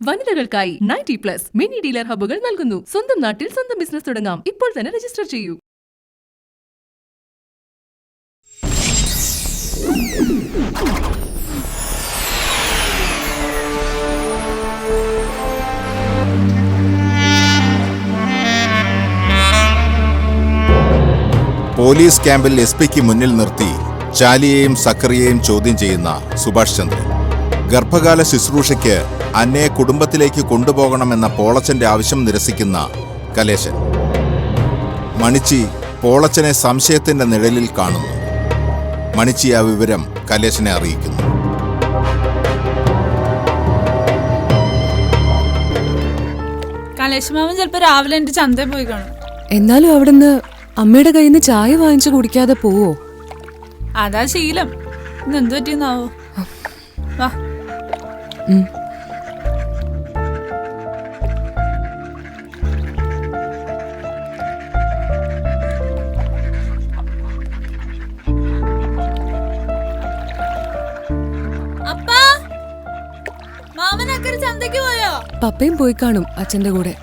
വനിതകൾക്കായി ninety plus mini dealer ഹബ്ബുകൾ നൽകുന്നു. സ്വന്തം നാട്ടിൽ സ്വന്തം ബിസിനസ് തുടങ്ങാം. ഇപ്പോൾ തന്നെ രജിസ്റ്റർ ചെയ്യൂ. പോലീസ് ക്യാമ്പിൽ എസ് പിക്ക് മുന്നിൽ നിർത്തി ചാലിയെയും സക്കറിയെയും ചോദ്യം ചെയ്യുന്ന സുഭാഷ് ചന്ദ്രൻ. ഗർഭകാല ശുശ്രൂഷയ്ക്ക് അന്നയെ കുടുംബത്തിലേക്ക് കൊണ്ടുപോകണമെന്ന പോളച്ചന്റെ ആവശ്യം നിരസിക്കുന്ന കലേശൻ. മണിച്ചി പോളച്ചനെ സംശയത്തിന്റെ നിഴലിൽ കാണുന്നു. മണിച്ചി ആ വിവരം കലേശനെ അറിയിക്കുന്നു. കലേശമാമൻ ചിലപ്പോ രാവിലെ എന്റെ ചന്തയിൽ പോയി കാണും. എന്നാലും അവിടുന്ന് അമ്മയുടെ കയ്യിൽ നിന്ന് ചായ വാങ്ങിച്ചു കുടിക്കാതെ പോവോ? അതാ ശീലം. ഇന്ന് എന്ത് പറ്റിയെന്നാവോ? വാ. ഉം. പപ്പയും പോയി കാണും അച്ഛന്റെ കൂടെ.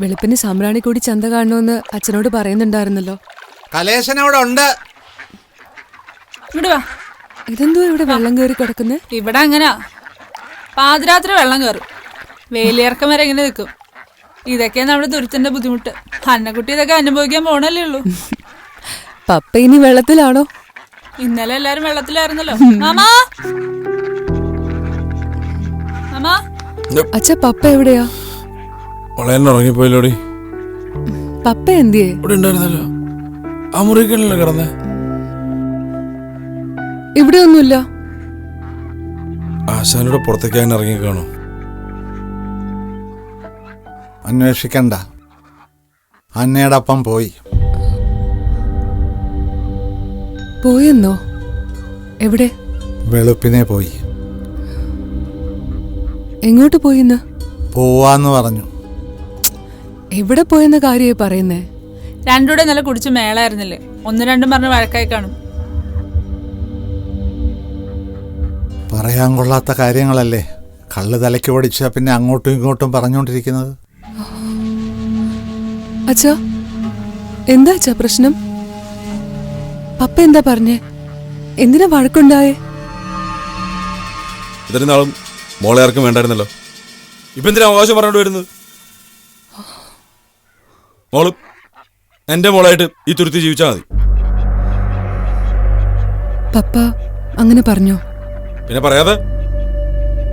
വെളുപ്പിന് സാമ്രാണി കൂടി ചന്ത കാണണമെന്ന് അച്ഛനോട് പറയുന്നുണ്ടായിരുന്നല്ലോ. കലേശൻ അവിടെ ഉണ്ട്. വാ. ഇതെന്തോ ഇവിടെ വെള്ളം കയറി കിടക്കുന്നേ? ഇവിടെ അങ്ങനാ. പാതിരാത്രി വെള്ളം കയറും. വേലിയർക്കം വരെ ഇങ്ങനെ നിൽക്കും. ഇതൊക്കെയാണ് നമ്മുടെ ദുരിതന്റെ ബുദ്ധിമുട്ട്. അന്നക്കുട്ടി ഇതൊക്കെ അനുഭവിക്കാൻ പോണല്ലേ ഉള്ളൂ. പപ്പ ഇനി വെള്ളത്തിലാണോ? ഇന്നലെ എല്ലാരും വെള്ളത്തിലായിരുന്നല്ലോ. മാമാ. മാമാ. അച്ഛ പപ്പ എവിടെയാ? ഉറങ്ങിപ്പോയില്ലോടി പപ്പ എന്തിയേ? ഇവിടെ ഉണ്ടായിരുന്നല്ലോ. ആ മുറിക്കണല്ലോ കിടന്നേ. ഇവിടെ ഒന്നുമില്ല ആശാനോട് പുറത്തേക്ക് അങ്ങനെ ഇറങ്ങി കാണോ. അന്വേഷിക്കണ്ട. അന്നയുടെ അപ്പം പോയി. പോയെന്നോ? എവിടെ? വെളുപ്പിനെ പോയി. എങ്ങോട്ട് പോയിന്ന്? പോവാന്ന് പറഞ്ഞു. എവിടെ പോയെന്ന കാര്യേ പറയുന്നേ? രണ്ടൂടെ നല്ല കുടിച്ച് മേളായിരുന്നില്ലേ? ഒന്ന് രണ്ടും പറഞ്ഞ് വഴക്കായി കാണും. പറയാൻ കൊള്ളാത്ത കാര്യങ്ങളല്ലേ? കള്ള് തലയ്ക്ക് ഓടിച്ച പിന്നെ അങ്ങോട്ടും ഇങ്ങോട്ടും പറഞ്ഞുകൊണ്ടിരിക്കുന്നത് അച്ഛാ എന്താ അച്ഛാ പ്രശ്നം? പപ്പ എന്താ പറഞ്ഞേ? എന്തിനാ വഴക്കുണ്ടായേ? ഇത്രയും നാളും മോളെ ആർക്കും വേണ്ടായിരുന്നല്ലോ. ഇപ്പൊ എന്തിനാ അവകാശം പറഞ്ഞോണ്ട് വരുന്നത്? മോൾ എന്റെ മോളായിട്ട് ഈ തുരുത്തി ജീവിച്ചാൽ മതി. പപ്പ അങ്ങനെ പറഞ്ഞോ? പിന്നെ പറയാതെ?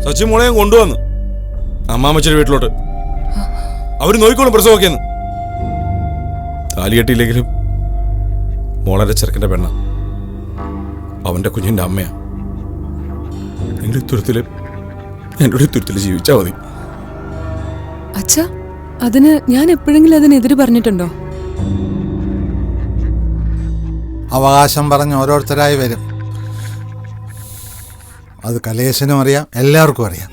സച്ചി മോളെ ഞാൻ കൊണ്ടുവന്നു. അമ്മാമ്മച്ചിയുടെ വീട്ടിലോട്ട്. അവർ നോക്കിക്കോളും പ്രസവമൊക്കെയെന്ന്. താലി കെട്ടിയില്ലെങ്കിലും മോളെ ചെറുക്കന്റെ പെണ്ണ. അവന്റെ കുഞ്ഞിന്റെ അമ്മയാ. എങ്കിലും തുരുത്തിൽ എന്റെ തുരുത്തിൽ ജീവിച്ചാ മതി. അച്ഛ അതിന് ഞാൻ എപ്പോഴെങ്കിലും അതിനെതിര് പറഞ്ഞിട്ടുണ്ടോ? അവകാശം പറഞ്ഞ് ഓരോരുത്തരായി വരും. അത് കലേശനും അറിയാം എല്ലാവർക്കും അറിയാം.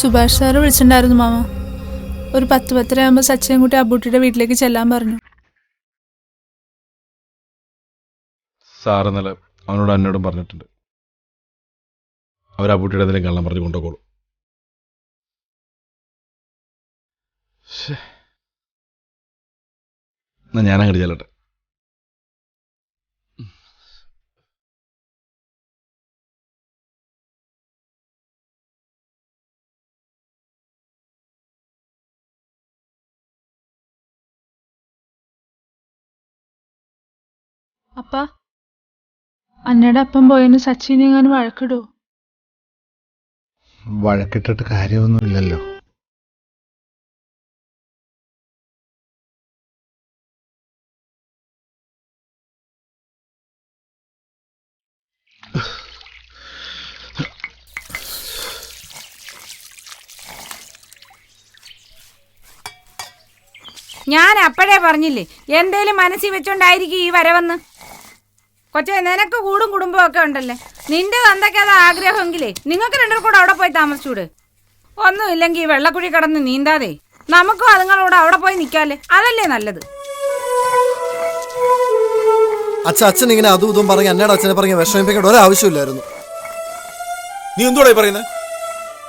സുഭാഷ് സാറ് വിളിച്ചിട്ടുണ്ടായിരുന്നു മാമ. ഒരു പത്ത് പത്തര ആകുമ്പോൾ സച്ചിനും കുട്ടി അബൂട്ടിയുടെ വീട്ടിലേക്ക് ചെല്ലാൻ പറഞ്ഞു. സാറ് ഇന്നലെ അവനോട് എന്നോടും പറഞ്ഞിട്ടുണ്ട്. അവർ അബൂട്ടിയുടെ എന്തെങ്കിലും കള്ളം പറഞ്ഞ് കൊണ്ടുപോകുള്ളൂ എന്നാ ഞാനങ്ങോട്ട് ചെല്ലട്ടെ. അപ്പ അന്നയുടെ അപ്പം പോയെന്ന് സച്ചിനെ എങ്ങനെ വഴക്കിടൂ? വഴക്കിട്ടിട്ട് കാര്യമൊന്നുമില്ലല്ലോ. ഞാൻ അപ്പോഴേ പറഞ്ഞില്ലേ എന്തേലും മനസ്സിൽ വെച്ചോണ്ടായിരിക്കും ഈ വരവന്ന്? കൊച്ചെ നിനക്ക് കൂടും കുടുംബവും ഒക്കെ ഉണ്ടല്ലേ? നിന്റെ തന്തയ്ക്ക് അത് ആഗ്രഹമെങ്കിലേ നിങ്ങൾക്ക് രണ്ടും കൂടെ അവിടെ പോയി താമസിച്ചൂടെ. ഒന്നുമില്ലെങ്കിൽ ഈ വെള്ളക്കുഴി കടന്ന് നീന്താതെ നമുക്കും അതുങ്ങളോട് അവിടെ പോയി നിൽക്കാല്ലേ അതല്ലേ നല്ലത്. അച്ഛൻ അച്ഛൻ ഇങ്ങനെ അതും ഇതും പറഞ്ഞ് എന്നോട് അച്ഛനെ പറഞ്ഞ് വിഷമിപ്പിക്കേണ്ട ഒരാവശ്യമില്ലായിരുന്നു. നീ എന്തുകൂടെ പറയുന്നത്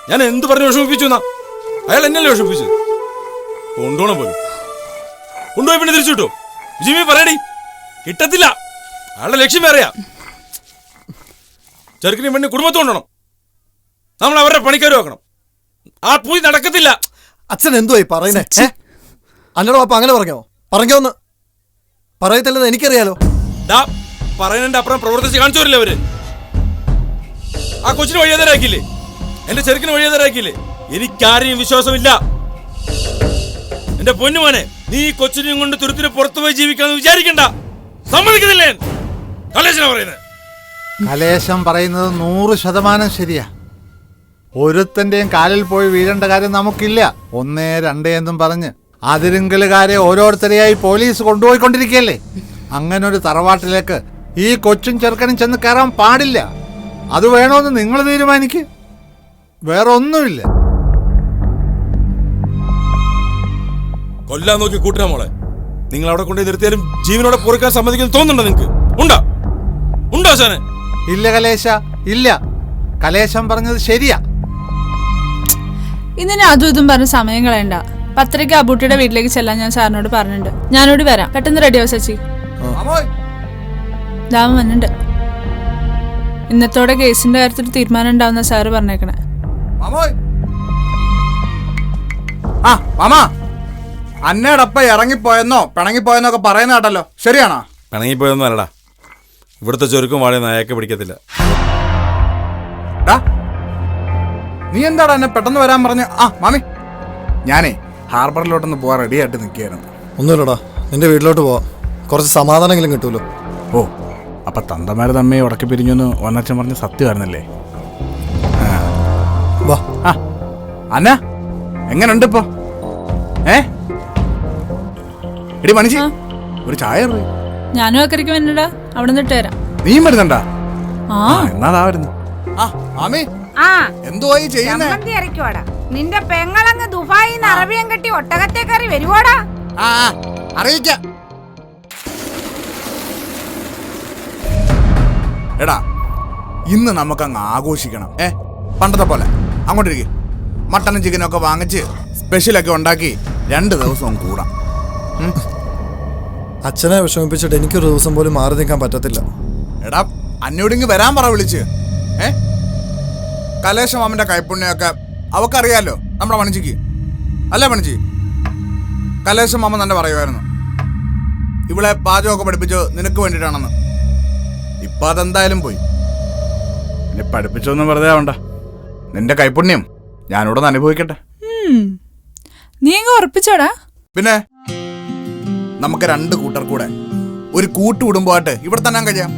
ഞാൻ എന്ത് പറഞ്ഞു വിഷമിപ്പിച്ചു എന്നാ? അയാൾ എന്നല്ലേ വിഷമിപ്പിച്ചു കൊണ്ടുപോകണം പോലും. കൊണ്ടുപോയി പിന്നെ തിരിച്ചു കിട്ടോ ജിമി പറയടി. കിട്ടത്തില്ല. അയാളുടെ ലക്ഷ്യം വേറെയാ. ചെറുക്കിനും പെണ്ണി കുടുംബത്തും കൊണ്ടണം നമ്മൾ അവരുടെ പണിക്കാരും ആക്കണം. ആ പൂജ നടക്കത്തില്ല. അച്ഛൻ എന്തുവായി പറയുന്നേ? അന്നോട് പാപ്പ അങ്ങനെ പറഞ്ഞോ? പറഞ്ഞോന്ന്. പറയത്തില്ലെന്ന് എനിക്കറിയാലോ. ഡാ പറയുന്നതിന്റെ അപ്പുറം പ്രവർത്തിച്ച് കാണിച്ചു വരില്ല അവർ? ആ കൊച്ചിന് വഴിയാതരാക്കിയില്ലേ എന്റെ ചെറുക്കിന് വഴിയാതരാക്കിയില്ലേ എനിക്കാരെയും വിശ്വാസമില്ല. എന്റെ പൊന്നുമോനെ നീ കൊച്ചിനെയും കൊണ്ട് തുരുത്തിന് പുറത്തു പോയി ജീവിക്കാന്ന് വിചാരിക്കണ്ട. സമ്മതിക്കുന്നില്ലേ? കലേശം പറയുന്നത് നൂറ് ശതമാനം ശരിയാ. ഒരുത്തന്റെയും കാലിൽ പോയി വീഴേണ്ട കാര്യം നമുക്കില്ല. ഒന്നേ രണ്ടേ എന്നും പറഞ്ഞ് അതിരുങ്കലുകാരെ ഓരോരുത്തരെയായി പോലീസ് കൊണ്ടുപോയിക്കൊണ്ടിരിക്കുകയല്ലേ? അങ്ങനെ ഒരു തറവാട്ടിലേക്ക് ഈ കൊച്ചും ചെറുക്കനും ചെന്ന് കയറാൻ പാടില്ല. അത് വേണമെന്ന് നിങ്ങൾ തീരുമാനിക്ക്. വേറെ ഒന്നുമില്ല കൊല്ലാൻ നോക്കി കൂട്ടുക മോളെ. നിങ്ങൾ അവിടെ കൊണ്ടുപോയി നിർത്തിയാലും ജീവനോടെ പൊറുക്കാൻ സമ്മതിക്കുന്നു തോന്നുന്നുണ്ടോ നിങ്ങൾക്ക് ഉണ്ടോ? ഉണ്ടോ ഇല്ല കലേശ ഇല്ല. കലേശം പറഞ്ഞത് ശരിയാ. ഇതിന് അതും ഇതും പറഞ്ഞ സമയം കളയണ്ട. പത്രയ്ക്ക് അബൂട്ടിയുടെ വീട്ടിലേക്ക് ചെല്ലാൻ ഞാൻ സാറിനോട് പറഞ്ഞിട്ടുണ്ട്. ഞാനോട് വരാം. പെട്ടെന്ന് റെഡി ആവും സച്ചി ദാമ വന്നിട്ടുണ്ട്. ഇന്നത്തോടെ കേസിന്റെ കാര്യത്തിൽ തീരുമാനം ഉണ്ടാവുന്ന സാറ് പറഞ്ഞേക്കണേ. ആ മാമാ. ഇറങ്ങിപ്പോയെന്നോ പിണങ്ങിപ്പോയെന്നോ ഒക്കെ പറയുന്ന കേട്ടല്ലോ. ശരിയാണോ? പിണങ്ങിപ്പോയെന്നോ അല്ലടാ. ഇവിടുത്തെ ചൊരുക്കും വാഴ അയാൾക്ക് പിടിക്കത്തില്ല. നീ എന്താടാ എന്നെ പെട്ടെന്ന് വരാൻ പറഞ്ഞ? ആ മാമി. ഞാനേ ഹാർബറിലോട്ടൊന്ന് പോവാൻ റെഡി ആയിട്ട് നിൽക്കുകയായിരുന്നു. ഒന്നുമില്ലടാ നിന്റെ വീട്ടിലോട്ട് പോവാം. കുറച്ച് സമാധാനമെങ്കിലും കിട്ടുമല്ലോ ഓ അപ്പൊ തന്തമാര് തമ്മയെ ഉടക്കി പിരിഞ്ഞെന്ന് വന്നച്ഛൻ പറഞ്ഞ് സത്യമായിരുന്നല്ലേ? വാ. ആ അന്ന എങ്ങനുണ്ട് ഇപ്പൊ ഏ? എടി മണിച്ചി ഒരു ചായ ഇറങ്ങ്. ഞാനും അക്കരയ്ക്ക് വന്നിടാ അവിടെ നിന്നിട്ട് വരാം നീ വരുന്നുണ്ടാ? ആ. എന്നാ വരുന്നു? എന്തുവായി ചെയ്യുന്നേ? ചമ്മന്തി ഇറക്കിയോടാ നിന്റെ പെങ്ങളങ്ങ് ദുബായി അറബിയം കെട്ടി ഒട്ടകത്തെ കയറി വരുവോടാ? ആ ആ, എടാ ഇന്ന് നമുക്കങ്ങ് ആഘോഷിക്കണം. ഏ പണ്ടത്തെ പോലെ. അങ്ങോട്ടിരിക്കെ. മട്ടനും ചിക്കനും ഒക്കെ വാങ്ങിച്ച് സ്പെഷ്യലൊക്കെ ഉണ്ടാക്കി രണ്ട് ദിവസവും കൂടാം. അച്ഛനെ വിഷമിപ്പിച്ചിട്ട് എനിക്കൊരു ദിവസം പോലും മാറി നിൽക്കാൻ പറ്റത്തില്ല. എടാ അന്നോടിങ്ങ് വരാൻ പറ വിളിച്ച്. ഏ? കലേശ മാമന്റെ കൈപ്പുണ്യൊക്കെ അവക്കറിയാലോ നമ്മുടെ പണിജിക്ക് അല്ലേ പണിജി കലേശ മാമൻ തന്നെ പറയുമായിരുന്നു. ഇവളെ പാചകമൊക്കെ പഠിപ്പിച്ചു നിനക്ക് വേണ്ടിയിട്ടാണെന്ന്. ഇപ്പൊ അതെന്തായാലും പോയി. എന്നെ പഠിപ്പിച്ചൊന്നും വെറുതെ ആവണ്ട. നിന്റെ കൈപ്പുണ്യം ഞാനിവിടെ നിന്ന് അനുഭവിക്കട്ടെ. നീ അങ്ങ് ഉറപ്പിച്ചോടാ. പിന്നെ? നമുക്ക് രണ്ട് കൂട്ടർ കൂടെ. ഒരു കൂട്ടുകുടുംബമായിട്ട് ഇവിടെ തന്നെ കഴിയാം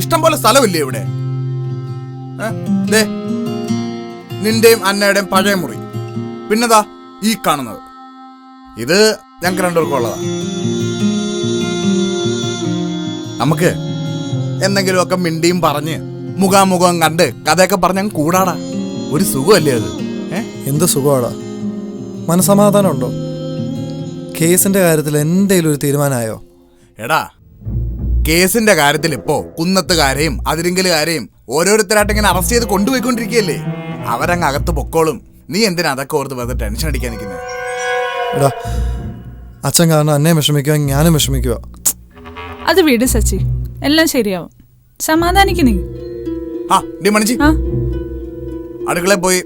ഇഷ്ടം പോലെ സ്ഥലമില്ലേ ഇവിടെ? നിന്റെയും അന്നയുടെയും പഴയ മുറി. പിന്നെതാ ഈ കാണുന്നത്. ഇത് ഞങ്ങൾക്ക് രണ്ടുപേർക്കും ഉള്ളതാ. നമുക്ക് എന്തെങ്കിലുമൊക്കെ മിണ്ടിയും പറഞ്ഞ് മുഖാമുഖം കണ്ട് കഥയൊക്കെ പറഞ്ഞ് കൂടാടാ. ഒരു സുഖമല്ലേ അത്? എന്ത് സുഖമാടാ? മനസമാധാനം ഉണ്ടോ കേസിന്റെ കാര്യത്തിൽ എന്തെങ്കിലും ഒരു തീരുമാനമായോ? എടാ കേസിന്റെ കാര്യത്തിൽ ഇപ്പോ കുന്നത്തുകാരെയും അതിരിങ്കലുകാരെയും ഓരോരുത്തരായിട്ട് ഇങ്ങനെ അറസ്റ്റ് ചെയ്ത് കൊണ്ടുപോയിക്കൊണ്ടിരിക്കുകയല്ലേ? അവരങ്ങ് അകത്ത് പൊക്കോളും. നീ എന്തിനാ അതൊക്കെ ഓർത്ത് വെറുതെ ടെൻഷൻ അടിക്കാൻ നിൽക്കുന്നത് എടാ അച്ഛൻ കാരണം എന്നെ വിഷമിക്കുക ഞാനും വിഷമിക്കുക. അത് വീട് സച്ചി. എല്ലാം ശരിയാവും. സമാധാനിക്ക് നീ. ആ ഡി മണിച്ചി. ആ. അടുക്കളയിൽ പോയി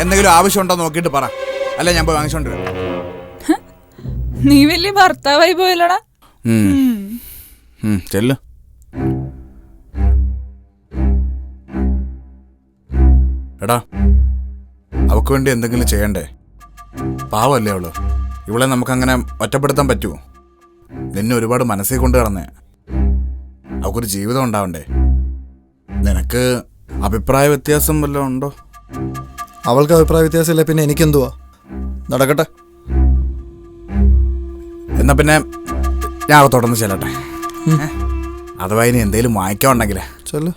എന്തെങ്കിലും ആവശ്യമുണ്ടോ നോക്കിയിട്ട് പറ. അല്ല ഞാൻ പോയി വാങ്ങിച്ചോണ്ട് വരാം. നീ വലിയ ഭർത്താവായി പോയല്ലോടാ. ചെല്ലു. എടാ അവക്ക് വേണ്ടി എന്തെങ്കിലും ചെയ്യണ്ടേ? പാവല്ലേ അവൾ? ഇവളെ നമുക്കങ്ങനെ ഒറ്റപ്പെടുത്താൻ പറ്റുമോ നിന്നെ ഒരുപാട് മനസ്സിൽ കൊണ്ട് കിടന്നേ അവക്കൊരു ജീവിതം ഉണ്ടാവണ്ടേ? നിനക്ക് അഭിപ്രായ വ്യത്യാസം വല്ലതും ഉണ്ടോ? അവൾക്ക് അഭിപ്രായ വ്യത്യാസമില്ല പിന്നെ എനിക്കെന്തുവാ? നടക്കട്ടെ. എന്നാ പിന്നെ ഞാൻ തുടർന്ന് ചെല്ലട്ടെ. ഏ? അഥവാ ഇനി എന്തേലും വാങ്ങിക്കാൻ ഉണ്ടെങ്കിലേ ചെല്ലു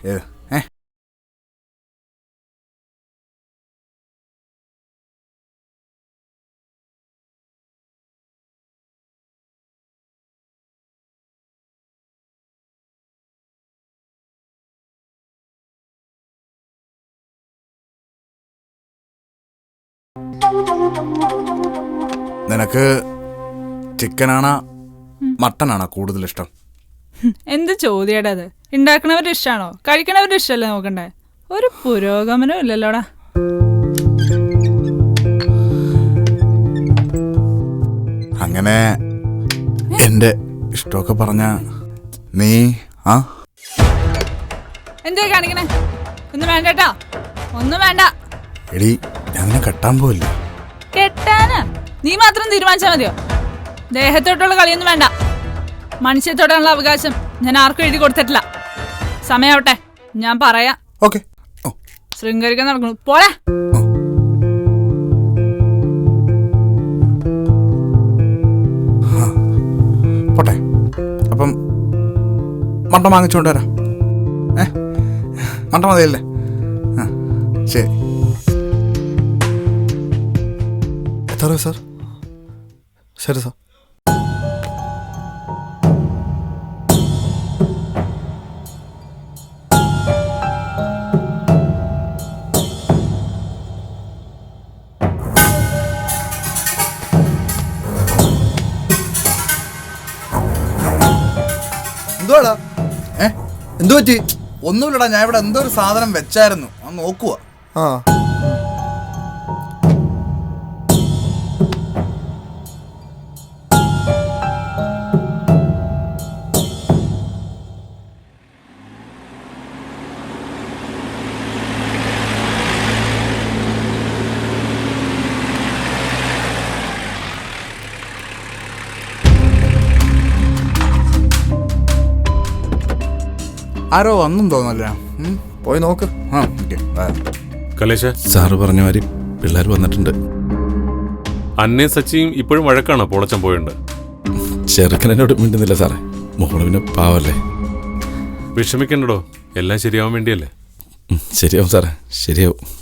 ചിക്കനാണോ മട്ടനാണോ കൂടുതൽ ഇഷ്ടം? എന്ത് ചോദ്യടാ അത്? ഉണ്ടാക്കണവരുടെ ഇഷ്ടമാണോ കഴിക്കണവരുടെ ഇഷ്ടമല്ലേ നോക്കണ്ടേ? ഒരു പുരോഗമനവും ഇല്ലല്ലോടാ. അങ്ങനെ എന്റെ ഇഷ്ടമൊക്കെ പറഞ്ഞ നീ ആ? എന്തേ കാണിക്കണേ? ഒന്നും വേണ്ടട്ടാ. ഒന്നും വേണ്ട. എടി ഞാൻ നിന്നെ കെട്ടാൻ പോവില്ല. കെട്ടാന്? നീ മാത്രം തീരുമാനിച്ചാൽ മതിയോ? ദേഹത്തോട്ടുള്ള കളിയൊന്നും വേണ്ട. മനുഷ്യത്തോടുള്ള അവകാശം. ഞാൻ ആർക്കും എഴുതി കൊടുത്തിട്ടില്ല. സമയാവട്ടെ. ഞാൻ പറയാം. ഓക്കെ. ശൃംഗരിക്കാൻ നടക്കുന്നു. പോളെ. പോട്ടെ. അപ്പം വാങ്ങിച്ചുകൊണ്ട് വരാം. ഏ? മട്ടൻ മതിയല്ലേ? ആ. ശരി. എത്ര സാർ? ശരി സാർ. പറ്റി ഒന്നുമില്ലടാ ഞാൻ ഇവിടെ എന്തോ ഒരു സാധനം വെച്ചായിരുന്നു. ഒന്ന് നോക്കുക ആ. ആരോ വന്നും തോന്നല്ല പോയി നോക്ക്. ആ കലേശ? സാറ് പറഞ്ഞ മാതിരി പിള്ളേർ വന്നിട്ടുണ്ട്. അന്നെ സച്ചിയും ഇപ്പോഴും വഴക്കാണോ പോളച്ചൻ പോയുണ്ട്? ചെറുക്കനോട് മിണ്ടുന്നില്ല സാറേ. മോൾ പിന്നെ പാവല്ലേ? വിഷമിക്കണ്ടോ എല്ലാം ശരിയാവാൻ വേണ്ടിയല്ലേ? ശരിയാവും സാറേ. ശരിയാവും.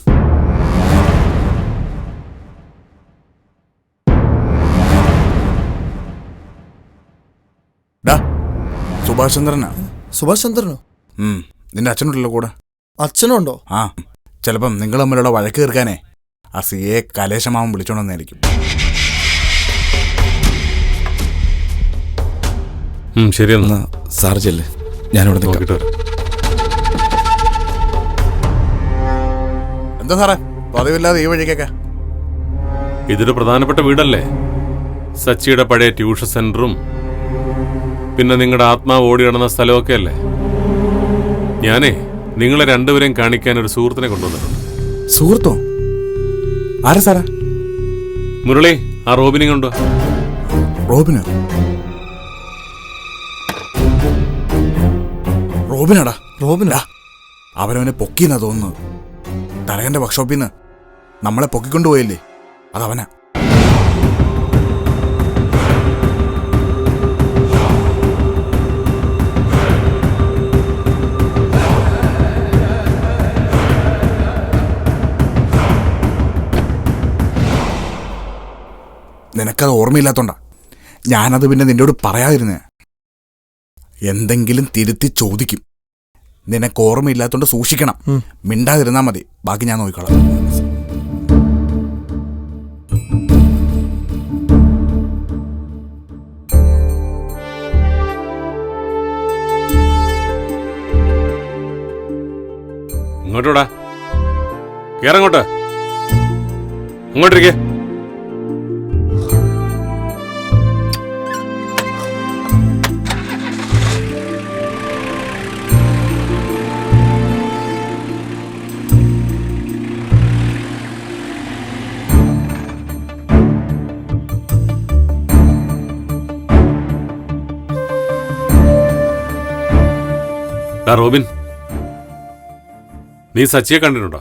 സുഭാഷ് ചന്ദ്രനാ. സുഭാഷ് ചന്ദ്രനോ? നിന്റെ അച്ഛനുണ്ടല്ലോ കൂടെ. അച്ഛനുണ്ടോ? ആ. ചിലപ്പം നിങ്ങൾ തമ്മിലുള്ള വഴക്ക് തീർക്കാനേ. ആ സി എ കലേശമാവൻ വിളിച്ചോണ്ടെന്നായിരിക്കും ശരിയെന്ന. സാർ ചെല്ല്. ഞാനിവിടെ നോക്കിട്ട് വരാം. എന്താ സാറേ? പതിവില്ലാതെ ഈ വഴിക്കൊക്കെ. ഇതൊരു പ്രധാനപ്പെട്ട വീടല്ലേ? സച്ചിയുടെ പഴയ ട്യൂഷൻ സെന്ററും പിന്നെ നിങ്ങളുടെ ആത്മാവ് ഓടി കിടന്ന സ്ഥലമൊക്കെ അല്ലേ ഞാനേ നിങ്ങളെ രണ്ടുപേരെയും കാണിക്കാൻ ഒരു സുഹൃത്തിനെ കൊണ്ടുവന്നിട്ടുണ്ട്. സുഹൃത്തോ? ആരാ സാറാ? മുരളി ആ റോബിനെ കൊണ്ടോ റോബിനോ? റോബിനാടാ? റോബിനാ? അവനവനെ പൊക്കിന്നാ തോന്നുന്നത്. തലകന്റെ വർക്ക്ഷോപ്പിൽ നിന്ന് നമ്മളെ പൊക്കിക്കൊണ്ടുപോയല്ലേ? അതവനാ. നിനക്കത് ഓർമ്മയില്ലാത്തോണ്ടാ. ഞാനത് പിന്നെ നിന്നോട് പറയാതിരുന്നേ. എന്തെങ്കിലും തിരുത്തി ചോദിക്കും. നിനക്ക് ഓർമ്മയില്ലാത്തോണ്ട് സൂക്ഷിക്കണം. മിണ്ടാതിരുന്നാ മതി. ബാക്കി ഞാൻ നോക്കിക്കോളാം. ഇങ്ങോട്ടോടാ. കേറങ്ങോട്ട് അങ്ങോട്ടിരിക്കേ നീ സച്ചിയെ കണ്ടിട്ടുണ്ടോ?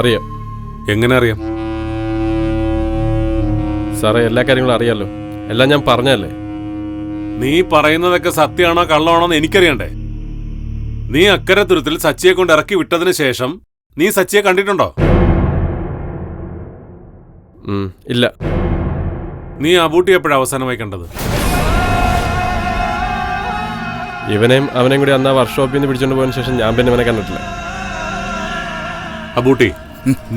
അറിയാം. എങ്ങനെ അറിയാം? സാറേ എല്ലാ കാര്യങ്ങളും അറിയാലോ. എല്ലാം ഞാൻ പറഞ്ഞല്ലേ നീ പറയുന്നതൊക്കെ സത്യമാണോ കള്ളമാണോ എന്ന് എനിക്കറിയണ്ടേ? നീ അക്കരെ തുരുത്തിൽ സച്ചിയെ കൊണ്ട് ഇറക്കി വിട്ടതിന് ശേഷം നീ സച്ചിയെ കണ്ടിട്ടുണ്ടോ? ഇല്ല. നീ അബൂട്ടി എപ്പോഴാണ് അവസാനമായി കണ്ടത്? ഇവനെയും അവനെയും കൂടി അന്ന് ആ വർക്ക്ഷോപ്പിൽ നിന്ന് പിടിച്ചോണ്ട് പോയതിനു ശേഷം ഞാൻ പിന്നെ ഇവനെ കണ്ടിട്ടില്ല. അബൂട്ടി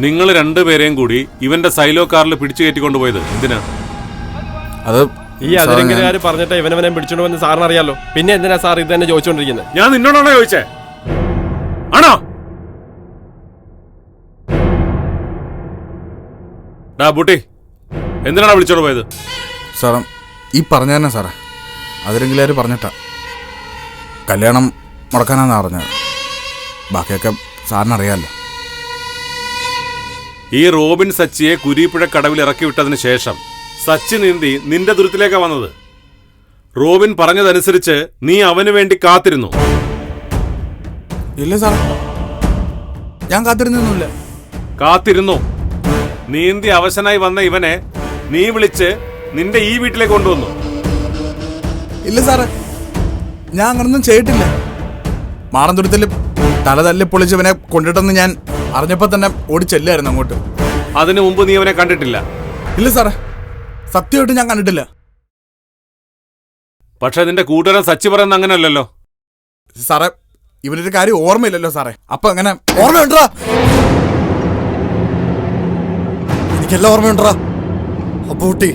നിങ്ങൾ രണ്ടുപേരെയും കൂടി ഇവന്റെ സൈലോ കാറിൽ പിടിച്ചു കയറ്റിക്കൊണ്ട് പോയത് എന്തിനാ? അത് ഈ അതിരങ്കലുകാർ പറഞ്ഞിട്ട് ഇവനവനെ പിടിച്ചോണ്ട് വന്ന് സാറിന് അറിയാലോ പിന്നെ എന്തിനാ സാർ ഇത് തന്നെ ചോദിച്ചോണ്ടിരിക്കുന്നത് ഞാൻ നിന്നോടാണോ ചോദിച്ചേ? ആണോ? ഡാ ബൂട്ടി എന്തിനാണ് വിളിച്ചോണ്ട് പോയത്? സാറേ ഈ പറഞ്ഞു തന്നെ സാറേ അതിലെങ്കിലും പറഞ്ഞിട്ടാ? കല്യാണം മുടക്കാനാണെന്ന് പറഞ്ഞത്. ബാക്കിയൊക്കെ സാറിനറിയാമല്ലോ ഈ റോബിൻ സച്ചിയെ കുരിപ്പുഴ കടവിൽ ഇറക്കി വിട്ടതിന് ശേഷം സച്ചി നീന്തി നിന്റെ ദുരിത്തിലേക്ക് വന്നത്. റോബിൻ പറഞ്ഞതനുസരിച്ച് നീ അവന് വേണ്ടി കാത്തിരുന്നു. ഇല്ല സാർ ഞാൻ കാത്തിരുന്നില്ല കാത്തിരുന്നു. നീന്തി അവശനായി വന്ന ഇവനെ നീ വിളിച്ച് നിന്റെ ഈ വീട്ടിലേക്ക് കൊണ്ടുവന്നു. ഇല്ല സാറേ. ഞാൻ അങ്ങനൊന്നും ചെയ്തിട്ടില്ല. മാറന്തുരത്തിൽ തല തല്ലി പൊളിച്ചവനെ കൊണ്ടിട്ടെന്ന് ഞാൻ അറിഞ്ഞപ്പോൾ തന്നെ ഓടിച്ചെല്ലായിരുന്നു അങ്ങോട്ട്. അതിനു മുമ്പ് നീ അവനെ കണ്ടിട്ടില്ല. ഇല്ല സാറേ സത്യമായിട്ട് ഞാൻ കണ്ടിട്ടില്ല. പക്ഷെ നിന്റെ കൂട്ടുകാരൻ സച്ചി പറയുന്ന അങ്ങനെയല്ലല്ലോ. സാറേ ഇവനൊരു കാര്യം ഓർമ്മയില്ലല്ലോ സാറേ. അപ്പൊ അങ്ങനെ ഓർമ്മയുണ്ടാ? എനിക്കെല്ലാം ഓർമ്മയുണ്ടോ? അപ്പൂട്ടി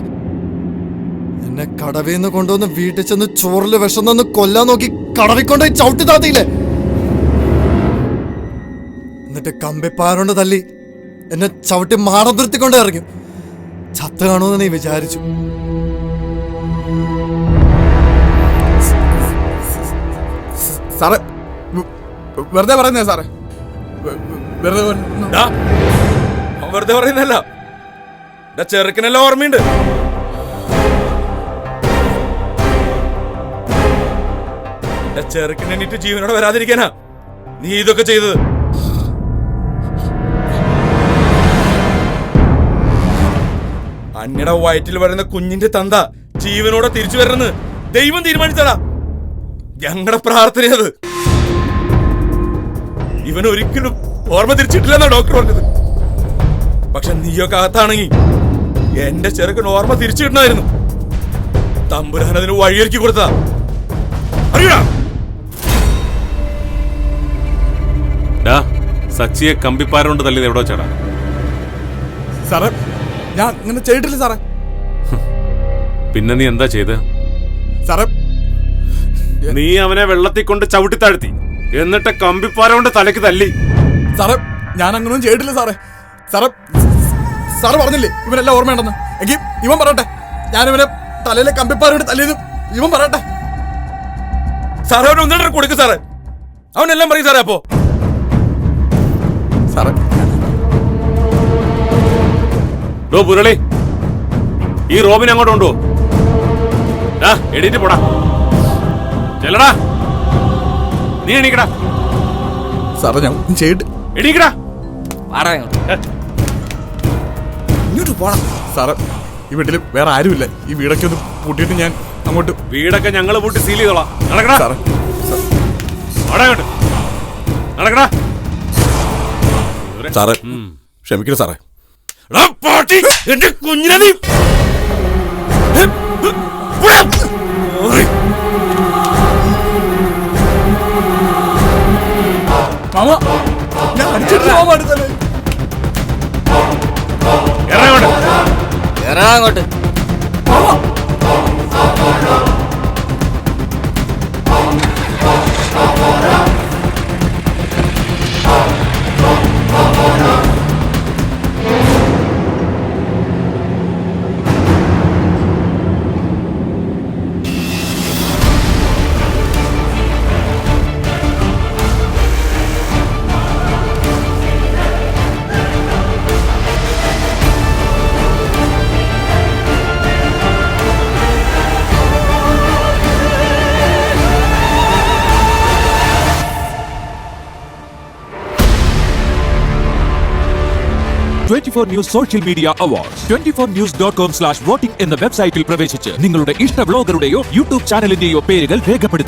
എന്നെ കടവിന്ന് കൊണ്ടുവന്ന് വീട്ടിൽ ചെന്ന് ചോറിൽ വിഷം കൊല്ലാൻ നോക്കി കടവിക്കൊണ്ടുപോയി ചവിട്ടി താത്തിയില്ലേ? എന്നിട്ട് കമ്പിപ്പാരോണ്ട് തല്ലി എന്നെ ചവിട്ടി മാടം തുരുത്തിക്കൊണ്ട് ഇറങ്ങി. ചത്ത് കാണുമെന്ന് നീ വിചാരിച്ചു. സാറേ വെറുതെ പറയുന്നേ സാറേ? വെറുതെ വെറുതെ പറയുന്നല്ല ചെറുക്കനെല്ലാം ഓർമ്മയുണ്ട്. ഡാ ചെറുക്കൻ എണീറ്റ് ജീവനോടെ വരാതിരിക്കാനാ നീ ഇതൊക്കെ ചെയ്തത്. അന്യയുടെ വയറ്റിൽ വരുന്ന കുഞ്ഞിന്റെ തന്ത ജീവനോടെ തിരിച്ചു വരണമെന്ന് ദൈവം തീരുമാനിച്ചടാ ഞങ്ങളുടെ പ്രാർത്ഥനയത് ഇവൻ ഒരിക്കലും ഓർമ്മ തിരിച്ചിട്ടില്ലെന്നാ ഡോക്ടർ പറഞ്ഞത്. പക്ഷെ നീയൊക്കെ അകത്താണെങ്കിൽ എന്റെ ചെറുക്കൻ ഓർമ്മ തിരിച്ചു കിട്ടണമായിരുന്നു തമ്പുരാൻ വഴിയൊരുക്കി കൊടുത്തതാ. അറിയടാ. സച്ചിയെ കമ്പിപ്പാരോണ്ട് തല്ലിയത് എവിടെ വെച്ചാടാ സാറേ ഞാൻ അങ്ങനെ ചെയ്തിട്ടില്ല സാറേ. പിന്നെ നീ എന്താ ചെയ്ത്? സാറേ നീ അവനെ വെള്ളത്തിൽ കൊണ്ട് ചവിട്ടി താഴ്ത്തി. എന്നിട്ട് കമ്പിപ്പാരോണ്ട് തലയ്ക്ക് തല്ലി. സാറേ ഞാൻ അങ്ങനൊന്നും ചെയ്തിട്ടില്ല സാറേ. സാറേ സാറ് പറഞ്ഞില്ലേ ഇവനെല്ലാം ഓർമ്മയുണ്ടെന്ന്. എങ്കിൽ ഇവൻ പറയട്ടെ ഞാൻ ഇവനെ തലയിലെ കമ്പിപ്പാരോട് തല്ലിയത് ഇവൻ പറയട്ടെ. സാറേ അവൻ ഒന്നിട്ട് കൊടുക്ക് സാറേ. അവനെല്ലാം പറയും സാറേ അപ്പോ. സാറേ. ഡോ പുരളി ഈ റോബിൻ അങ്ങോട്ട് കൊണ്ടുപോ. ഡാ എണീറ്റ് പോടാ. ചെല്ലടാ. നീ എണീക്കടാ. സാറേ ഞാൻ ഒന്നും ചെയ്തിട്ട് എണീക്കടാ. ഇങ്ങോട്ട്. പോണം സാറേ ഈ വീട്ടിൽ വേറെ ആരുമില്ല. ഈ വീടൊക്കെ ഒന്ന് പൂട്ടിയിട്ട് ഞാൻ അങ്ങോട്ട് വീടൊക്കെ ഞങ്ങൾ പൂട്ടി സീൽ ചെയ്തോളാം. നടക്കടാ. സാറേ നടക്കണം നടക്കടാ. സാറേ. ക്ഷമിക്കണം സാറേ. എടാ പാട്ടി എന്റെ കുഞ്ഞിനെ നീ. മാമ ഞാൻ അടിച്ചിട്ടില്ല മാമ അടുത്തല്ലേ ഇറങ്ങോട്ട് അങ്ങോട്ട്. സാറേ four news social media award twenty four news dot com slash voting എന്ന വെബ്സൈറ്റിൽ പ്രവേശിച്ച് നിങ്ങളുടെ ഇഷ്ട ബ്ലോഗറുടെയോ യൂട്യൂബ് ചാനലിന്റെയോ പേരുകൾ രേഖപ്പെടുത്തുക.